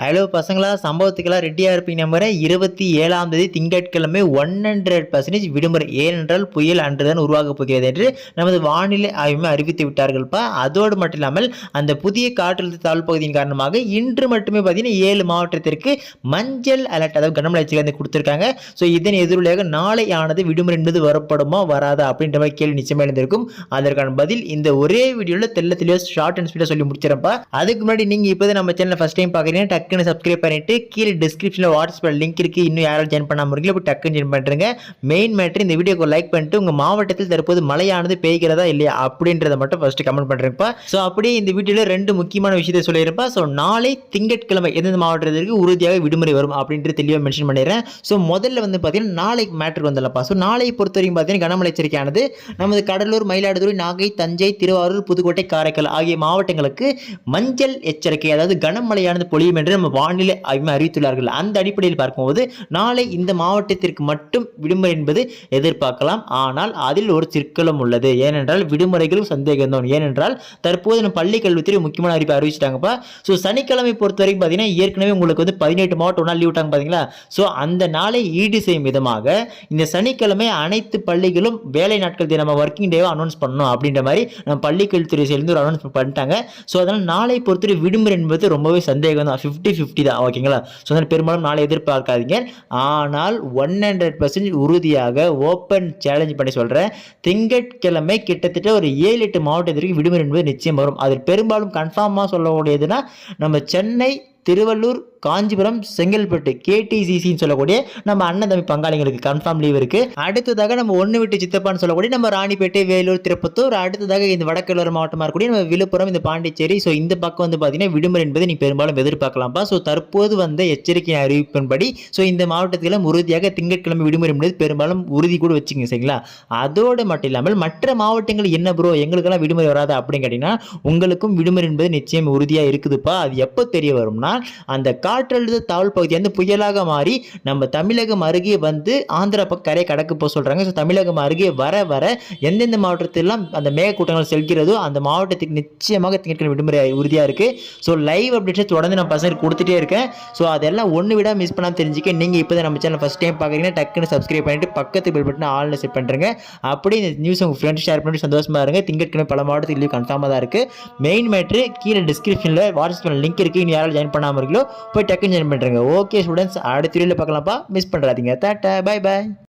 Hello பசங்களா சம்பவத்துக்கெல்லாம் ரெடியாக இருப்பீங்க நம்புகிறேன் இருபத்தி ஏழாம் தேதி திங்கட்கிழமை ஒன் ஹண்ட்ரட் பர்சன்டேஜ் விடுமுறை. ஏனென்றால் புயல் அன்றுதான் உருவாகப் போகிறது என்று நமது வானிலை ஆய்வுமே அறிவித்து விட்டார்கள்ப்பா. அதோடு மட்டும் இல்லாமல் அந்த புதிய காற்றழுத்த தாழ்வு பகுதியின் காரணமாக இன்று மட்டுமே பார்த்தீங்கன்னா ஏழு மாவட்டத்திற்கு மஞ்சள் அலர்ட் அதாவது கனமழை எச்சரிக்கை கொடுத்துருக்காங்க. ஸோ இதன் எதிரொலியாக நாளை ஆனது விடுமுறை என்பது வரப்படுமா வராதா அப்படின்ற மாதிரி கேள்வி நிச்சயமாக இருந்திருக்கும் அதற்கான பதில் இந்த ஒரே வீடியோவில் தெல்ல தெளிவாக ஷார்ட் அண்ட் ஸ்பீடாக சொல்லி முடிச்சிடப்பா அதுக்கு முன்னாடி நீங்கள் இப்போ நம்ம சேனல் ஃபஸ்ட் டைம் பார்க்குறீங்கன்னா டக்குன்னு சப்ஸ்கிரைப் பண்ணிவிட்டு கீழே டிஸ்கிரிப்ஷனில் வாட்ஸ்அப் லிங்க் இருக்குது இன்னும் யாரும் ஜாயின் பண்ணாமல் இருக்கீங்களோ இப்போ டக்குன்னு ஜாயின் பண்ணுறேங்க மெயின் மேட்ரு இந்த வீடியோக்கு லைக் பண்ணிட்டு உங்கள் மாவட்டத்தில் தற்போது மழையானது பெய்கிறதா இல்லையா அப்படின்றத மட்டும் ஃபஸ்ட்டு கமெண்ட் பண்ணுறேன்ப்பா ஸோ அப்படியே இந்த வீடியோவில் ரெண்டு முக்கியமான விஷயத்தை சொல்லியிருப்பா ஸோ நாளை திங்கட்கிழமை எந்தெந்த மாவட்டத்திற்கு உறுதியாக விடுமுறை வரும் அப்படின்ட்டு தெளிவாக மென்ஷன் பண்ணிடுறேன். ஸோ முதல்ல வந்து பார்த்தீங்கன்னா நாளைக்கு மேட்ருக்கு வந்துடலப்பா ஸோ நாளை பொறுத்த வரைக்கும் பார்த்தீங்கன்னா கனமழை எச்சரிக்கையானது. நமது கடலூர் மயிலாடுதுறை நாகை தஞ்சை திருவாரூர் புதுக்கோட்டை காரைக்கால் ஆகிய மாவட்டங்களுக்கு மஞ்சள் எச்சரிக்கை அதாவது கனமழையானது பொழியும் என்று நம்ம வானிலை ஆய்வு அறிவித்துள்ளார்கள். அந்த அடிப்படையில் பார்க்கும்போது நாளை இந்த மாவட்டத்திற்கு மட்டும் விடுமுறை என்பது எதிர்பார்க்கலாம். ஆனால் அதில் ஒரு சிக்கலும் உள்ளது. ஏனென்றால் விடுமுறைகளும் சந்தேகம் தான் ஏனென்றால் தற்போது நம்ம பள்ளி கல்வித்துறை முக்கியமான அறிவிப்பு அறிவிச்சிட்டாங்கப்பா. ஸோ சனிக்கிழமை பொறுத்த வரைக்கும் பார்த்தீங்கன்னா ஏற்கனவே உங்களுக்கு வந்து பதினெட்டு மாவட்டம் ஒன்றா லீவ் விட்டாங்க பார்த்தீங்களா? ஸோ அந்த நாளை ஈடு செய்யும் விதமாக இந்த சனிக்கிழமை அனைத்து பள்ளிகளும் வேலை நாட்கள் நம்ம ஒர்க்கிங் டேவை அனௌன்ஸ் பண்ணணும் அப்படின்ற மாதிரி நம்ம பள்ளி கல்வித்துறை சேர்ந்து ஒரு அனௌன்ஸ் பண்ணிட்டாங்க. ஸோ அதனால் நாளை பொறுத்தவரை விடுமுறை என்பது ரொம்பவே சந்தேகம் தான் ஃபிஃப்டி ஃபிஃப்டி தான். ஓகேங்களா ஸோ அதனால் பெரும்பாலும் நாளை எதிர்பார்க்காதீங்க. ஆனால் ஒன் ஹண்ட்ரட் பர்சன்ட் உறுதியாக ஓப்பன் சேலஞ்ச் பண்ணி சொல்கிறேன் திங்கட்கிழமை கிட்டத்தட்ட ஒரு ஏழு எட்டு மாவட்டத்திற்கு விடுமுறை என்பது நிச்சயம் வரும். அதில் பெரும்பாலும் கன்ஃபார்மாக சொல்லக்கூடியதுன்னா நம்ம சென்னை திருவள்ளூர் காஞ்சிபுரம் செங்கல்பட்டு கேடிசிசின்னு சொல்லக்கூடிய நம்ம அண்ணன் தம்பி பங்காளிங்களுக்கு கன்ஃபார்ம் லீவ் இருக்கு. அடுத்ததாக நம்ம ஒன்று விட்டு சித்தப்பான்னு சொல்லக்கூடிய நம்ம ராணிப்பேட்டை வேலூர் திருப்பத்தூர் அடுத்ததாக இந்த வடக்கலூர் மாவட்டமாக இருக்கக்கூடிய நம்ம விழுப்புரம் இந்த பாண்டிச்சேரி. ஸோ இந்த பக்கம் வந்து பார்த்தீங்கன்னா விடுமுறை என்பது நீ பெரும்பாலும் எதிர்பார்க்கலாம்ப்பா. ஸோ தற்போது வந்த எச்சரிக்கை அறிவிப்பின்படி ஸோ இந்த மாவட்டத்தில் உறுதியாக திங்கட்கிழமை விடுமுறை என்பது பெரும்பாலும் உறுதி கூட வச்சுங்க சரிங்களா? அதோடு மட்டும் இல்லாமல் மற்ற மாவட்டங்கள் என்ன ப்ரோ எங்களுக்கெல்லாம் விடுமுறை வராது அப்படின்னு கேட்டிங்கன்னா உங்களுக்கும் விடுமுறை என்பது நிச்சயம் உறுதியாக இருக்குதுப்பா. அது எப்போ தெரிய வரும்னா அந்த காற்றழுத்த தாழ்வு பகுதி வந்து புயலாக மாறி நம்ம தமிழகம் அருகே வந்து ஆந்திரா பக்கம் கரையை கடக்க போக சொல்கிறாங்க ஸோ தமிழகம் அருகே வர வர எந்தெந்த மாவட்டத்திலாம் அந்த மேகக்கூட்டங்கள் செல்கிறதோ அந்த மாவட்டத்துக்கு நிச்சயமாக திங்கட்கிழமை விடுமுறை உறுதியாக இருக்குது ஸோ லைவ் அப்டேட்ஸை தொடர்ந்து நான் பசங்களுக்கு கொடுத்துட்டே இருக்கேன். ஸோ அதெல்லாம் ஒன்று விட மிஸ் பண்ணாமல் தெரிஞ்சுக்க நீங்கள் இப்போ தான் நம்ம சேனல் ஃபஸ்ட் டைம் பார்க்குறீங்கன்னா டக்குன்னு சப்ஸ்கிரைப் பண்ணிட்டு பக்கத்து பில் பட்டன் ஆல்னு செட் பண்ணுறேங்க அப்படியே இந்த நியூஸ் உங்கள் ஃப்ரெண்ட்ஸ் ஷேர் பண்ணிட்டு சந்தோஷமாக இருங்க. திங்கட்கிழமை பல மாவட்டத்தில் லீவ் கன்ஃபார்மாக தான் இருக்குது மெயின் மேட்ரு கீழே டிஸ்கிரிப்ஷனில் வாட்ஸ்அப் லிங்க் இருக்குது இன்னும் யாரும் ஜாயின் பண்ணாமல் இருக்கீங்களோ போய் டக்குன்னு ஜாயின் பண்ணுறேங்க ஓகே ஸ்டூடெண்ட்ஸ் அடுத்த வீடியோவில் பார்க்கலாம்ப்பா. மிஸ் பண்ணுறாதீங்க டாட்டா பை பாய்